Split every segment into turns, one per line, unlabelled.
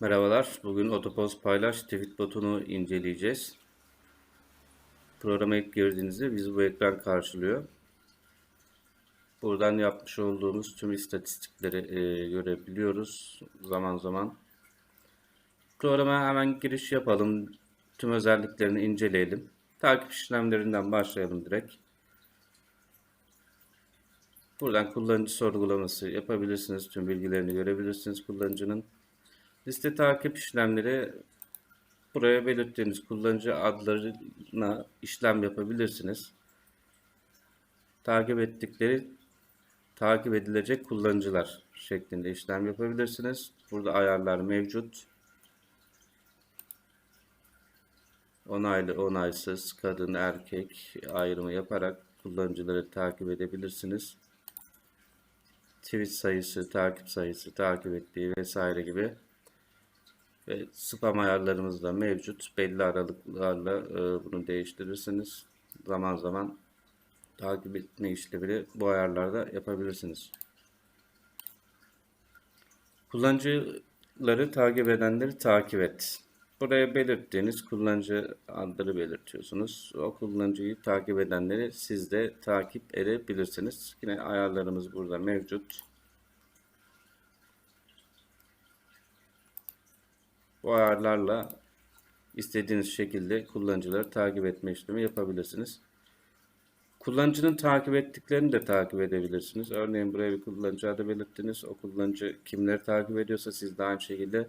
Merhabalar. Bugün Otopoz Paylaş tweet botunu inceleyeceğiz. Programa ilk girdiğinizde bizi bu ekran karşılıyor. Buradan yapmış olduğumuz tüm istatistikleri e, görebiliyoruz zaman zaman. Programa hemen giriş yapalım. Tüm özelliklerini inceleyelim. Takip işlemlerinden başlayalım direkt. Buradan kullanıcı sorgulaması yapabilirsiniz. Tüm bilgilerini görebilirsiniz kullanıcının. Liste takip işlemleri buraya belirttiğiniz kullanıcı adlarına işlem yapabilirsiniz. Takip ettikleri takip edilecek kullanıcılar şeklinde işlem yapabilirsiniz. Burada ayarlar mevcut. Onaylı, onaysız, kadın, erkek ayrımı yaparak kullanıcıları takip edebilirsiniz. Tweet sayısı, takip sayısı, takip ettiği vesaire gibi ve spam ayarlarımız da mevcut. Belli aralıklarla e, bunu değiştirirsiniz. Zaman zaman takip etme işlemini bu ayarlarda yapabilirsiniz. Kullanıcıları takip edenleri takip et. Buraya belirttiğiniz kullanıcı adları belirtiyorsunuz. O kullanıcıyı takip edenleri siz de takip edebilirsiniz. Yine ayarlarımız burada mevcut. Bu ayarlarla istediğiniz şekilde kullanıcıları takip etme işlemi yapabilirsiniz. Kullanıcının takip ettiklerini de takip edebilirsiniz. Örneğin buraya bir kullanıcı adı belirttiniz. O kullanıcı kimleri takip ediyorsa siz de aynı şekilde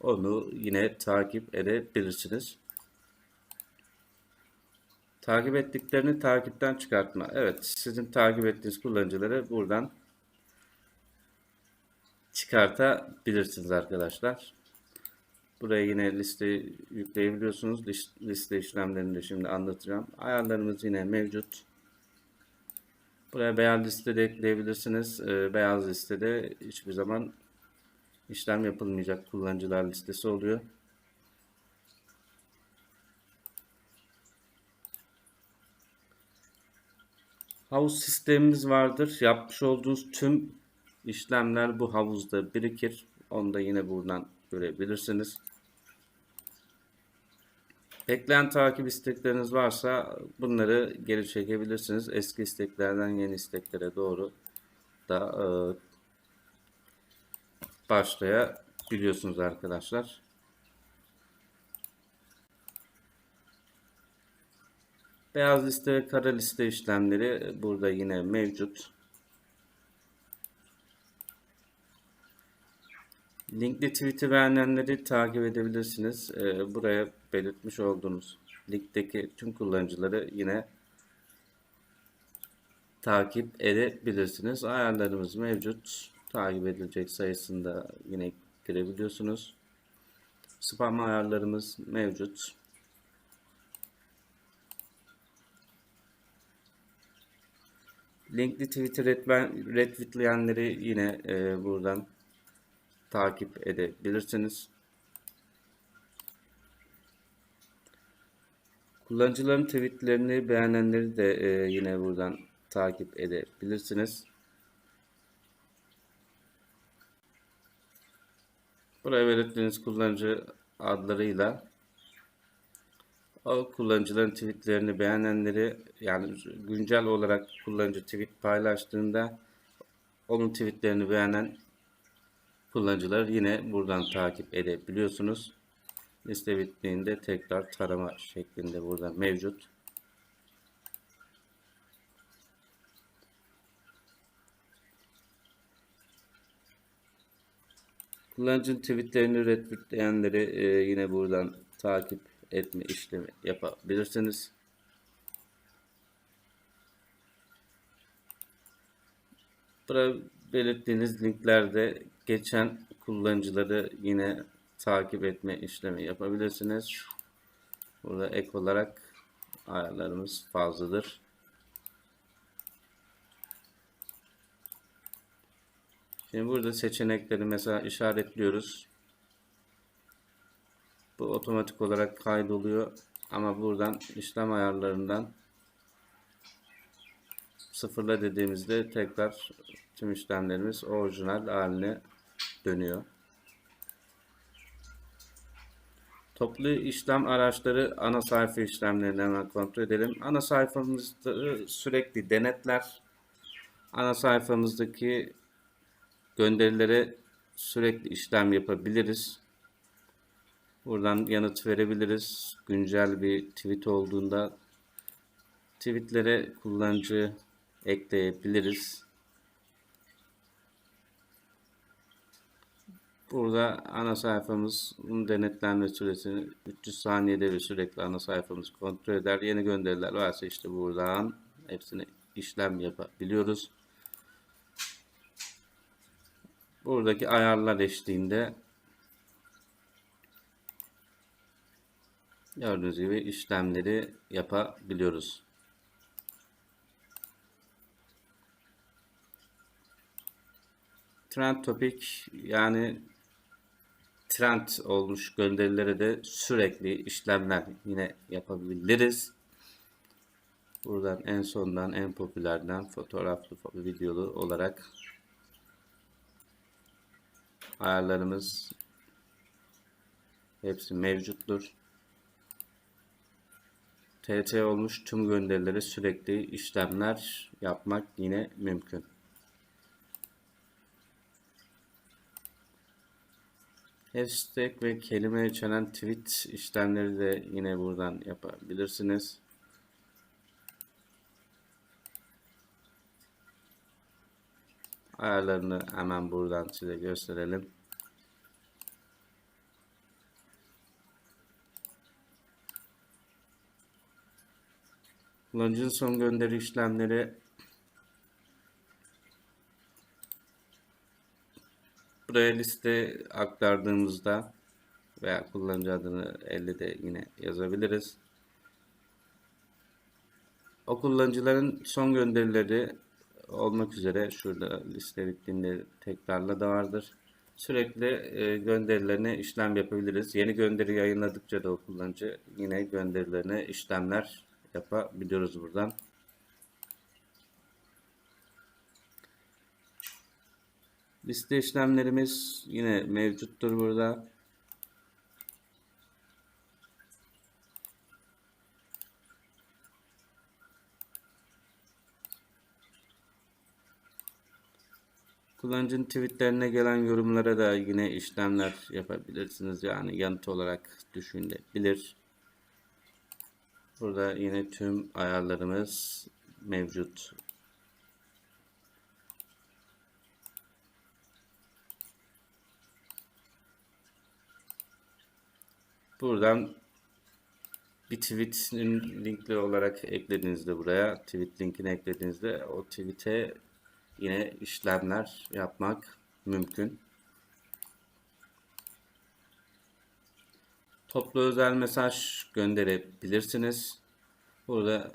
onu yine takip edebilirsiniz. Takip ettiklerini takipten çıkartma. Evet, sizin takip ettiğiniz kullanıcıları buradan çıkartabilirsiniz arkadaşlar. Buraya yine liste yükleyebiliyorsunuz. Liste işlemlerini de şimdi anlatacağım. Ayarlarımız yine mevcut. Buraya beyaz liste de ekleyebilirsiniz. Ee, beyaz listede hiçbir zaman işlem yapılmayacak kullanıcılar listesi oluyor. Havuz sistemimiz vardır. Yapmış olduğunuz tüm işlemler bu havuzda birikir. Onu da yine buradan görebilirsiniz. Ekleyen takip istekleriniz varsa bunları geri çekebilirsiniz. Eski isteklerden yeni isteklere doğru da e, başlayabiliyorsunuz arkadaşlar. Beyaz liste ve kara liste işlemleri burada yine mevcut. Linkli tweet'i beğenenleri takip edebilirsiniz. Ee, buraya belirtmiş olduğunuz linkteki tüm kullanıcıları yine takip edebilirsiniz. Ayarlarımız mevcut. Takip edilecek sayısında yine girebiliyorsunuz. Spam ayarlarımız mevcut. Linkli tweet'i retweetleyenleri yine e, buradan takip edebilirsiniz. Kullanıcıların tweetlerini beğenenleri de e, yine buradan takip edebilirsiniz. Buraya belirttiğiniz kullanıcı adlarıyla o kullanıcıların tweetlerini beğenenleri yani güncel olarak kullanıcı tweet paylaştığında onun tweetlerini beğenen kullanıcılar yine buradan takip edebiliyorsunuz. Liste bittiğinde tekrar tarama şeklinde burada mevcut. Kullanıcının tweetlerini retweetleyenleri e, yine buradan takip etme işlemi yapabilirsiniz. Burada belirttiğiniz linklerde geçen kullanıcıları yine takip etme işlemi yapabilirsiniz. Burada ek olarak ayarlarımız fazladır. Şimdi burada seçenekleri mesela işaretliyoruz. Bu otomatik olarak kaydoluyor. Ama buradan işlem ayarlarından sıfırla dediğimizde tekrar tüm işlemlerimiz orijinal haline dönüyor. Toplu işlem araçları ana sayfa işlemlerini hemen kontrol edelim. Ana sayfamızda sürekli denetler. Ana sayfamızdaki gönderilere sürekli işlem yapabiliriz. Buradan yanıt verebiliriz. Güncel bir tweet olduğunda tweetlere kullanıcı ekleyebiliriz. Burada ana sayfamızın denetlenme süresini 300 saniyede bir sürekli ana sayfamız kontrol eder. Yeni gönderiler varsa işte buradan hepsini işlem yapabiliyoruz. Buradaki ayarlar eşliğinde gördüğünüz gibi işlemleri yapabiliyoruz. Trend topic yani trend olmuş gönderilere de sürekli işlemler yine yapabiliriz. Buradan en sondan en popülerden fotoğraflı videolu olarak ayarlarımız hepsi mevcuttur. TT olmuş tüm gönderilere sürekli işlemler yapmak yine mümkün. Hashtag ve kelime içeren tweet işlemleri de yine buradan yapabilirsiniz. Ayarlarını hemen buradan size gösterelim. Kullanıcının son gönderi işlemleri buraya liste aktardığımızda veya kullanıcı adını elde de yine yazabiliriz. O kullanıcıların son gönderileri olmak üzere şurada liste bittiğinde tekrarla da vardır. Sürekli e, gönderilerine işlem yapabiliriz. Yeni gönderi yayınladıkça da o kullanıcı yine gönderilerine işlemler yapabiliyoruz buradan. Liste işlemlerimiz yine mevcuttur burada. Kullanıcının tweetlerine gelen yorumlara da yine işlemler yapabilirsiniz. Yani yanıt olarak düşünülebilir. Burada yine tüm ayarlarımız mevcut. Buradan bir tweet'in linkli olarak eklediğinizde buraya tweet linkini eklediğinizde o tweet'e yine işlemler yapmak mümkün. Toplu özel mesaj gönderebilirsiniz. Burada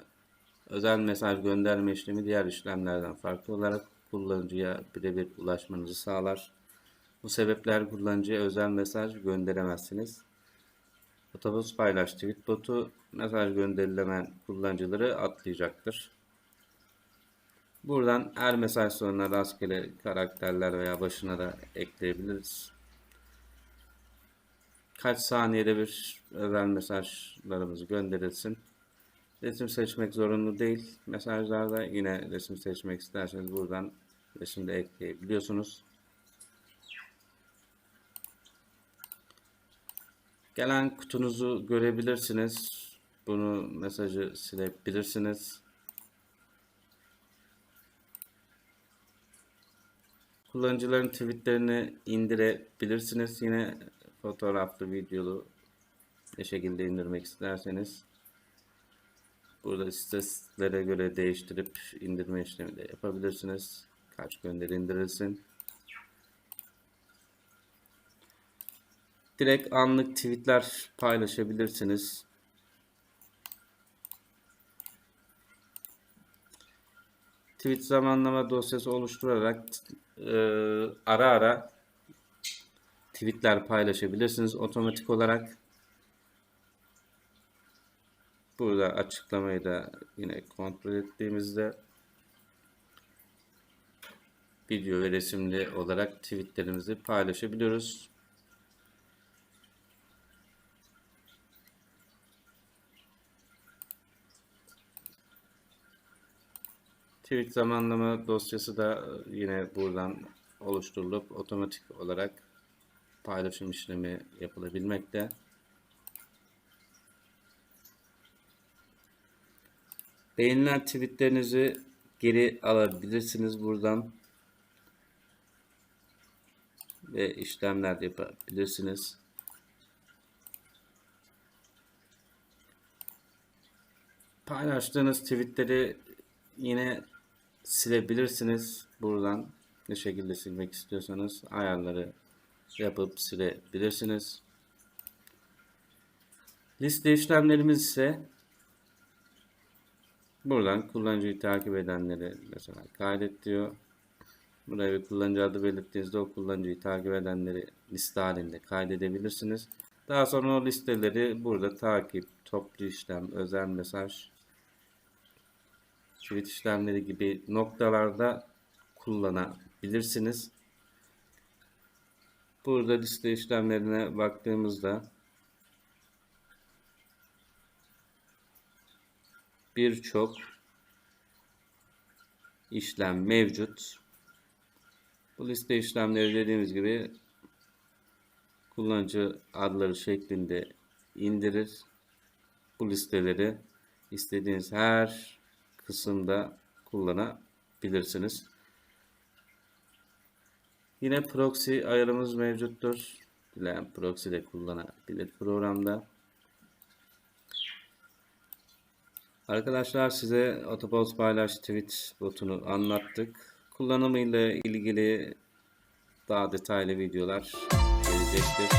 özel mesaj gönderme işlemi diğer işlemlerden farklı olarak kullanıcıya birebir ulaşmanızı sağlar. Bu sebepler kullanıcıya özel mesaj gönderemezsiniz. Otobüs paylaş tweet botu mesaj gönderilemeyen kullanıcıları atlayacaktır. Buradan her mesaj sonuna rastgele karakterler veya başına da ekleyebiliriz. Kaç saniyede bir özel mesajlarımız gönderilsin. Resim seçmek zorunlu değil. Mesajlarda yine resim seçmek isterseniz buradan resim de ekleyebiliyorsunuz. Gelen kutunuzu görebilirsiniz. Bunu mesajı silebilirsiniz. Kullanıcıların tweetlerini indirebilirsiniz. Yine fotoğraflı, videolu ne şekilde indirmek isterseniz burada istatistiklere göre değiştirip indirme işlemi de yapabilirsiniz. Kaç gönderi indirilsin. Direkt anlık tweetler paylaşabilirsiniz. Tweet zamanlama dosyası oluşturarak e, ara ara tweetler paylaşabilirsiniz otomatik olarak. Burada açıklamayı da yine kontrol ettiğimizde video ve resimli olarak tweetlerimizi paylaşabiliyoruz. Tweet zamanlama dosyası da e, yine buradan oluşturulup otomatik olarak paylaşım işlemi yapılabilmekte. Beğenilen tweetlerinizi geri alabilirsiniz buradan ve işlemler yapabilirsiniz. Paylaştığınız tweetleri yine silebilirsiniz buradan. Ne şekilde silmek istiyorsanız ayarları yapıp silebilirsiniz. Liste işlemlerimiz ise buradan kullanıcıyı takip edenleri mesela kaydet diyor. Buraya bir kullanıcı adı belirttiğinizde o kullanıcıyı takip edenleri liste halinde kaydedebilirsiniz. Daha sonra o listeleri burada takip, toplu işlem, özel mesaj, tweet işlemleri gibi noktalarda kullanabilirsiniz. Burada liste işlemlerine baktığımızda birçok işlem mevcut. Bu liste işlemleri dediğimiz gibi kullanıcı adları şeklinde indirir. Bu listeleri istediğiniz her kısımda kullanabilirsiniz. Yine proxy ayarımız mevcuttur. Dileyen proxy de kullanabilir programda. Arkadaşlar size Autopilot paylaş tweet botunu anlattık. Kullanımıyla ilgili daha detaylı videolar gelecektir.